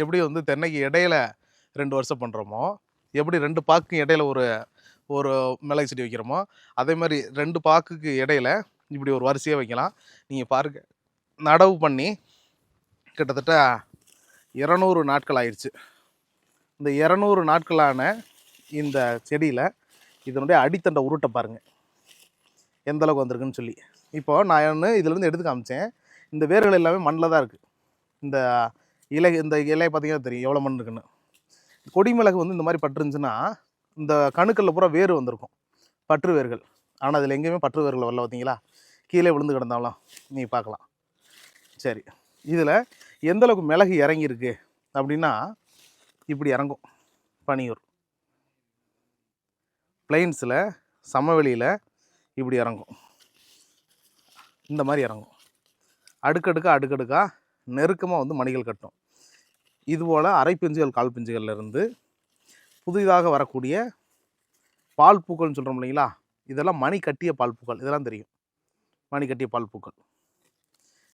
எப்படி வந்து தென்னைக்கு இடையில ரெண்டு வருஷம் பண்ணுறோமோ எப்படி ரெண்டு பாக்கு இடையில ஒரு ஒரு மிளகு செடி வைக்கிறோமோ அதே மாதிரி ரெண்டு பாக்குக்கு இடையில இப்படி ஒரு வரிசையாக வைக்கலாம். நீங்கள் பாருங்க. நடவு பண்ணி கிட்டத்தட்ட இரநூறு நாட்கள் ஆயிடுச்சு இந்த இரநூறு நாட்களான இந்த செடியில் இதனுடைய அடித்தண்டை உருட்டை பாருங்கள் எந்த அளவுக்கு வந்திருக்குன்னு சொல்லி. இப்போது நான் ஒன்று இதுலேருந்து எடுத்து காமிச்சேன். இந்த வேர்கள் எல்லாமே மண்ணில் தான் இருக்குது இந்த இலை இந்த இலையை பார்த்தீங்கன்னா தெரியும். எவ்வளோ மண் இருக்குன்னு. கொடிமிளகு வந்து இந்த மாதிரி பட்டுருந்துச்சுன்னா இந்த கணுக்கல்ல பூரா வேர் வந்திருக்கும். பற்று வேர்கள். ஆனால் அதில் எங்கேயுமே பற்று வேர்கள் வரல பார்த்தீங்களா? கீழே விழுந்து கிடந்தாலும் நீங்கள் பார்க்கலாம். சரி. இதில் எந்தளவுக்கு மிளகு இறங்கியிருக்கு அப்படின்னா இப்படி இறங்கும். பனியூர். பிளைன்ஸில் சமவெளியில் இப்படி இறங்கும். இந்த மாதிரி இறங்கும். அடுக்கடுக்கா அடுக்கடுக்காக நெருக்கமாக வந்து மணிகள் கட்டும். இதுபோல் அரை பிஞ்சுகள் கால் பிஞ்சுகள்லேருந்து புதிதாக வரக்கூடிய பால் பூக்கள்னு சொல்கிறோம் இல்லைங்களா? இதெல்லாம் மணி கட்டிய பால் பூக்கள். இதெல்லாம் தெரியும். மணி கட்டிய பால் பூக்கள்.